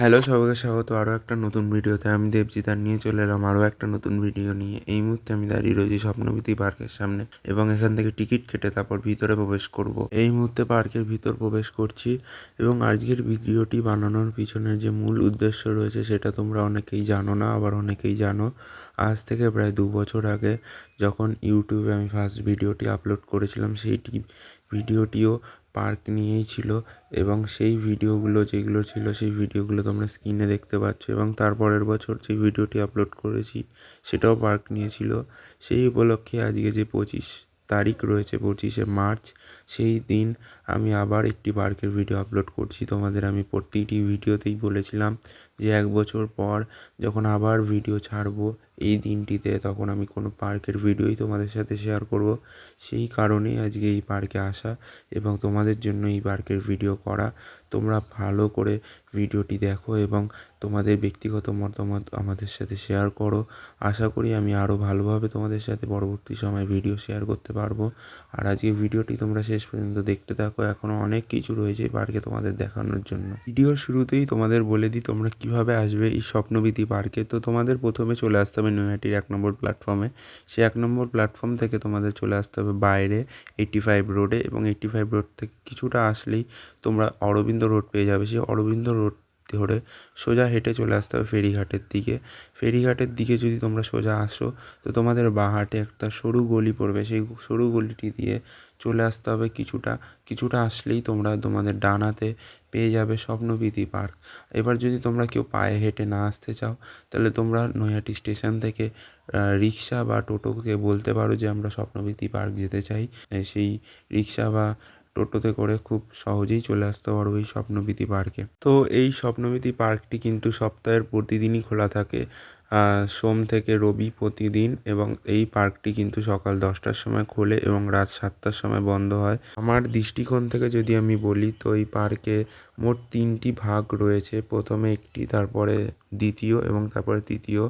Hello সবাইকে স্বাগত। আরও একটা নতুন ভিডিওতে আমি দেবজিৎ আর নিয়ে চলে এলাম আরও একটা নতুন ভিডিও নিয়ে। এই মুহূর্তে আমি দাঁড়িয়ে রয়েছি স্বপ্নবীতি পার্কের সামনে এবং এখান থেকে টিকিট কেটে তারপর ভিতরে প্রবেশ করব। এই মুহূর্তে পার্কের ভিতর প্রবেশ করছি এবং আজকের ভিডিওটি বানানোর পিছনে যে মূল উদ্দেশ্য রয়েছে সেটা তোমরা অনেকেই জানো না, আবার অনেকেই জানো। আজ থেকে প্রায় দু বছর আগে যখন ইউটিউবে আমি ফার্স্ট ভিডিওটি আপলোড করেছিলাম, সেইটি ভিডিওটিও পার্ক নিয়েই ছিল এবং সেই ভিডিওগুলো যেগুলো ছিল, সেই ভিডিওগুলো তোমরা স্ক্রিনে দেখতে পাচ্ছ এবং তারপরের বছর যে ভিডিওটি আপলোড করেছি, সেটাও পার্ক নিয়ে ছিল সেই উপলক্ষে আজকে যে পঁচিশ তারিখ রয়েছে, পঁচিশে মার্চ, সেই দিন আমি আবার একটি পার্কের ভিডিও আপলোড করছি। তোমাদের আমি প্রতিটি ভিডিওতেই বলেছিলাম যে এক বছর পর যখন আবার ভিডিও ছাড়বো এই দিনটিতে তখন আমি কোনো পার্কের ভিডিওই তোমাদের সাথে শেয়ার করব। সেই কারণেই আজকে এই পার্কে আসা এবং তোমাদের জন্য এই পার্কের ভিডিও করা। তোমরা ভালো করে ভিডিওটি দেখো এবং তোমাদের ব্যক্তিগত মতামত আমাদের সাথে শেয়ার করো। আশা করি আমি আরও ভালোভাবে তোমাদের সাথে পরবর্তী সময় ভিডিও শেয়ার করতে পারব। আর আজকে ভিডিওটি তোমরা শেষ পর্যন্ত দেখতে থাকো। এখনও অনেক কিছু রয়েছে পার্কে তোমাদের দেখানোর জন্য। ভিডিওর শুরুতেই তোমাদের বলে দিই, তোমরা কীভাবে আসবে এই স্বপ্নবীতি পার্কে। তো তোমাদের প্রথমে চলে আসতে নৈহাটির এক নম্বর প্ল্যাটফর্মে সেই এক নম্বর প্ল্যাটফর্ম থেকে তোমাদের চলে আসতে হবে বাইরে এইটি ফাইভ রোডে এবং এইট্টি ফাইভ রোড থেকে কিছুটা আসলেই তোমরা অরবিন্দ রোড পেয়ে যাবে। সেই অরবিন্দ রোড ধরে সোজা হেঁটে চলে আসতে হবে ফেরিঘাটের দিকে। ফেরিঘাটের দিকে যদি তোমরা সোজা আসো, তো তোমাদের বাঁ হাতে একটা সরু গলি পড়বে। সেই সরু গলিটি দিয়ে চলে আসতে হবে কিছুটা কিছুটা আসলেই তোমরা তোমাদের ডানাতে পেয়ে যাবে স্বপ্নবীতি পার্ক। এবার যদি তোমরা কেউ পায়ে হেঁটে না আসতে চাও, তাহলে তোমরা নৈহাটি স্টেশন থেকে রিক্সা বা টোটোকে বলতে পারো যে আমরা স্বপ্নবীতি পার্ক যেতে চাই। সেই রিক্সা বা টোটোতে করে খুব সহজেই চলে আসতে পারব এই স্বপ্নবীতি পার্কে। তো এই স্বপ্নবীতি পার্কটি কিন্তু সপ্তাহের প্রতিদিনই খোলা থাকে। সোম থেকে রবি প্রতিদিন এবং এই পার্কটি কিন্তু সকাল দশটার সময় খোলে এবং রাত সাতটার সময় বন্ধ হয়। আমার দৃষ্টিকোণ থেকে যদি আমি বলি, তো এই পার্কে মোট তিনটি ভাগ রয়েছে। প্রথমে একটি, তারপরে দ্বিতীয় এবং তারপরে তৃতীয়।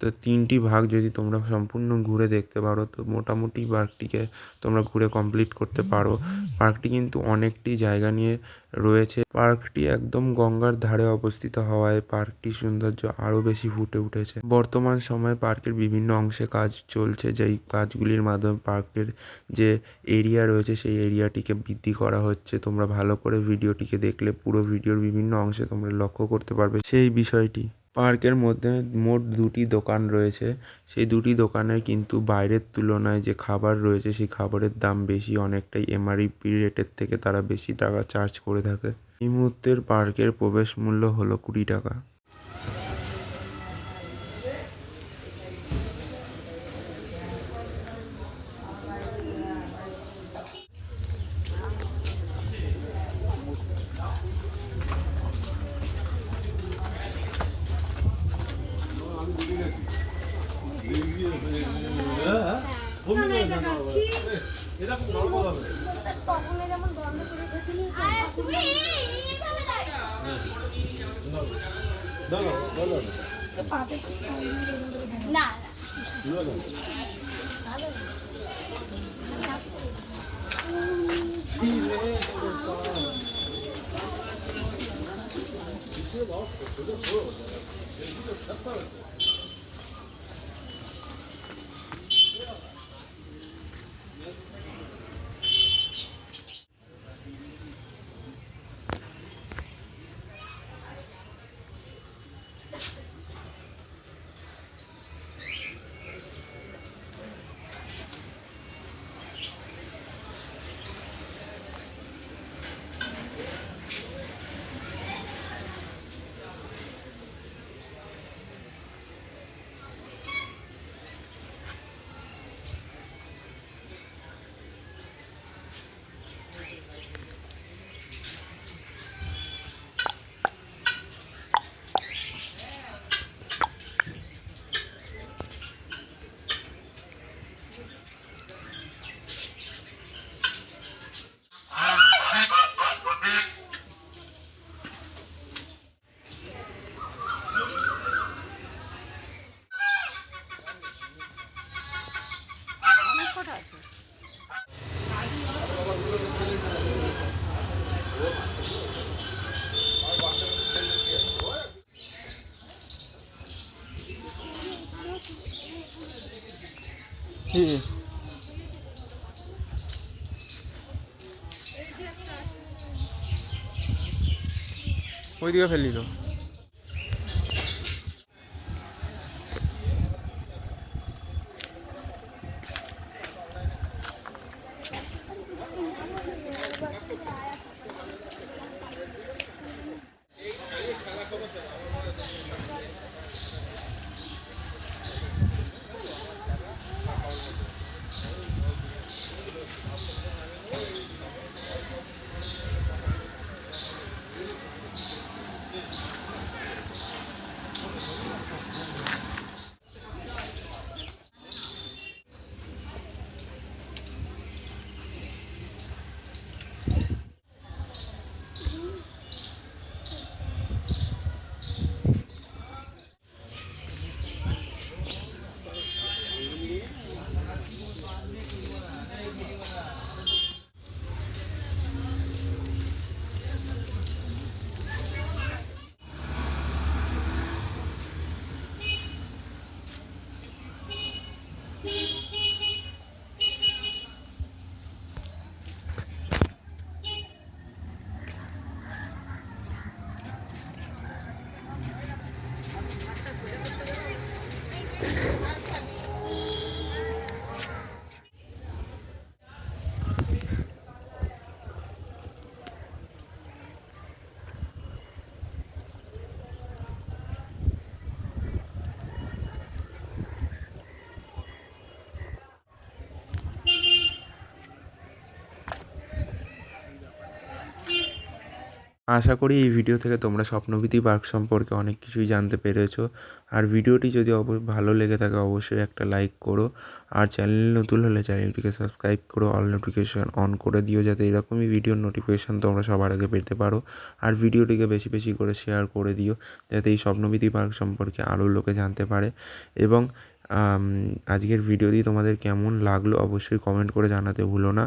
তো তিনটি ভাগ যদি তোমরা সম্পূর্ণ ঘুরে দেখতে পারো, তো মোটামুটি পার্কটিকে তোমরা ঘুরে কমপ্লিট করতে পারো। পার্কটি কিন্তু অনেকটি জায়গা নিয়ে রয়েছে। পার্কটি একদম গঙ্গার ধারে অবস্থিত হওয়ায় পার্কটির সৌন্দর্য আরও বেশি ফুটে উঠেছে। বর্তমান সময়ে পার্কের বিভিন্ন অংশে কাজ চলছে। যেই কাজগুলির মাধ্যমে পার্কের যে এরিয়া রয়েছে, সেই এরিয়াটিকে বৃদ্ধি করা হচ্ছে। তোমরা ভালো করে ভিডিওটিকে দেখলে পুরো ভিডিওর বিভিন্ন অংশে তোমরা লক্ষ্য করতে পারবে সেই বিষয়টি। পার্কের মধ্যে মোট দুটি দোকান রয়েছে। সেই দুটি দোকানে কিন্তু বাইরের তুলনায় যে খাবার রয়েছে, সেই খাবারের দাম বেশি। অনেকটাই এমআরপি রেটের থেকে তারা বেশি টাকা চার্জ করে থাকে। এই মুহূর্তের পার্কের প্রবেশ মূল্য হলো কুড়ি টাকা। হাঁটছি তখনে যেমন বন্ধ করে গেছিলি না না। জি ওই দিকে ফেলিল আশা করি এই ভিডিও থেকে তোমরা স্বপ্নবিধি পার্ক সম্পর্কে অনেক কিছুই জানতে পেরেছ। আর ভিডিওটি যদি ভালো লেগে থাকে, অবশ্যই একটা লাইক করো। আর চ্যানেল নতুন হলে চ্যানেলটিকে সাবস্ক্রাইব করো অল নোটিফিকেশান অন করে দিও, যাতে এরকমই ভিডিওর নোটিফিকেশান তোমরা সবার আগে পেতে পারো। আর ভিডিওটিকে বেশি বেশি করে শেয়ার করে দিও, যাতে এই স্বপ্নবিধি পার্ক সম্পর্কে আরও লোকে জানতে পারে। এবং আজকের ভিডিওটি তোমাদের কেমন লাগল অবশ্যই কমেন্ট করে জানাতে ভুলো না।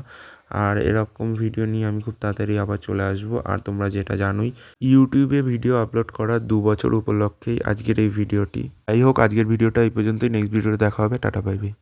আর এরকম ভিডিও নিয়ে আমি খুব তাড়াতাড়ি আবার চলে আসব। আর তোমরা যেটা জানোই ইউটিউবে ভিডিও আপলোড করার দু বছর উপলক্ষেই আজকের এই ভিডিওটি যাই হোক, আজকের ভিডিওটা এই পর্যন্তই। নেক্সট ভিডিওতে দেখা হবে। Tata bye bye